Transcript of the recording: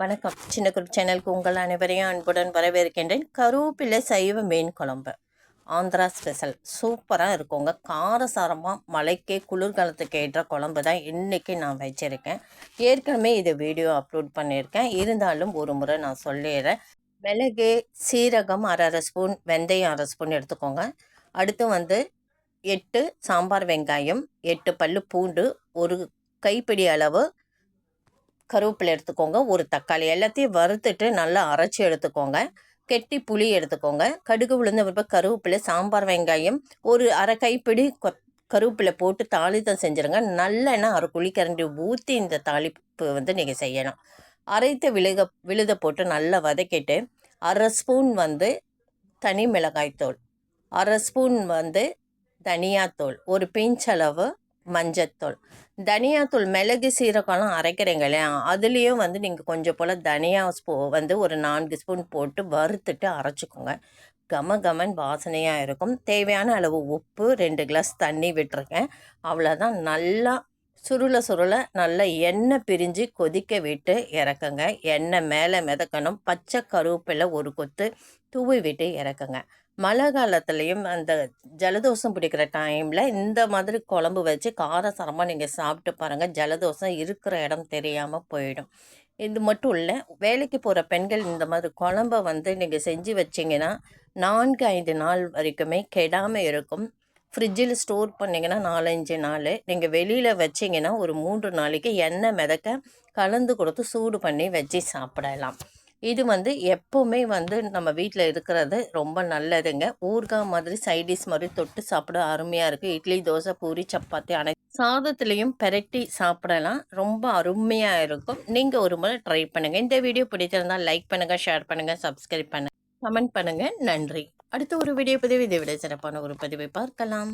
வணக்கம். சின்ன குரூப் சேனலுக்கு உங்கள் அனைவரையும் அன்புடன் வரவேற்கின்றேன். கருவேப்பிலை சைவ மீன் குழம்பு. ஆந்திரா ஸ்பெஷல். சூப்பராக இருக்குங்க. காரசாரமாக மலைக்கே குளிர்காலத்துக்கு ஏற்ற குழம்பு தான் இன்றைக்கி நான் வச்சுருக்கேன். ஏற்கனவே இதை வீடியோ அப்லோட் பண்ணியிருக்கேன். இருந்தாலும் ஒரு முறை நான் சொல்லிடுறேன். மிளகு சீரகம் அரை அரை ஸ்பூன் வெந்தயம் அரை ஸ்பூன் எடுத்துக்கோங்க. அடுத்து வந்து எட்டு சாம்பார் வெங்காயம் எட்டு பல் பூண்டு ஒரு கைப்பிடி அளவு கருவேப்பிலை எடுத்துக்கோங்க. ஒரு தக்காளி எல்லாத்தையும் வறுத்துட்டு நல்லா அரைச்சி எடுத்துக்கோங்க. கெட்டி புளி எடுத்துக்கோங்க. கடுகு விழுந்த பருப்பு கருவேப்பிலை சாம்பார் வெங்காயம் ஒரு அரை கைப்பிடி கருவேப்பிலை போட்டு தாளித்தம் செஞ்சுருங்க. நல்லெண்ணெய் அரை குழிக்கரண்டி ஊற்றி இந்த தாளிப்பு வந்து நீங்கள் செய்யணும் அரைத்த விழுக விழுத போட்டு நல்லா வதக்கிட்டு அரை ஸ்பூன் வந்து தனி மிளகாய்த்தூள் அரை ஸ்பூன் வந்து தனியாத்தூள் ஒரு பிஞ்ச் அளவு மஞ்சத்தூள் தனியாத்தூள் மிளகு சீரகம்லாம் அரைக்கிறீங்க இல்லையா? அதுலேயும் வந்து நீங்கள் கொஞ்சம் போல் தனியா ஸ்பூ வந்து ஒரு நான்கு ஸ்பூன் போட்டு வறுத்துட்டு அரைச்சிக்கோங்க. கம கமன் வாசனையாக இருக்கும். தேவையான அளவு உப்பு ரெண்டு கிளாஸ் தண்ணி விட்டுருக்கேன். அவ்வளோதான் நல்லா சுருள சுருள நல்லா எண்ணெய் பிரிஞ்சு கொதிக்க விட்டு இறக்குங்க. எண்ணெய் மேலே மிதக்கணும். பச்சை கருவேப்பிலை ஒரு கொத்து தூவி விட்டு இறக்குங்க. மழை காலத்துலேயும் அந்த ஜலதோஷம் பிடிக்கிற டைமில் இந்த மாதிரி குழம்பு வச்சு காரசாரமாக நீங்கள் சாப்பிட்டு பாருங்கள் ஜலதோஷம் இருக்கிற இடம் தெரியாமல் போயிடும். இது மட்டும் இல்லை வேலைக்கு போகிற பெண்கள் இந்த மாதிரி குழம்ப வந்து நீங்கள் செஞ்சு வச்சிங்கன்னா நான்கு ஐந்து நாள் வரைக்குமே கெடாமல் இருக்கும். ஃப்ரிட்ஜில் ஸ்டோர் பண்ணிங்கன்னா நாலஞ்சு நாள். நீங்கள் வெளியில் வச்சிங்கன்னா ஒரு மூன்று நாளைக்கு எண்ணெய் மிதக்க கலந்து கொடுத்து சூடு பண்ணி வச்சு சாப்பிடலாம். இது வந்து எப்போவுமே வந்து நம்ம வீட்டில் இருக்கிறது ரொம்ப நல்லதுங்க. ஊறுகாய் மாதிரி சைடிஷ் மாதிரி தொட்டு சாப்பிட அருமையாக இருக்குது இட்லி தோசை பூரி சப்பாத்தி அனை சாதத்துலேயும் பெரட்டி சாப்பிடலாம். ரொம்ப அருமையாக இருக்கும். நீங்கள் ஒரு முறை ட்ரை பண்ணுங்கள் இந்த வீடியோ பிடிச்சிருந்தால் லைக் பண்ணுங்கள் ஷேர் பண்ணுங்கள் சப்ஸ்கிரைப் பண்ணுங்கள் கமெண்ட் பண்ணுங்கள் நன்றி. அடுத்த ஒரு வீடியோ பதிவு இதை விட சிறப்பான ஒரு பதிவை பார்க்கலாம்.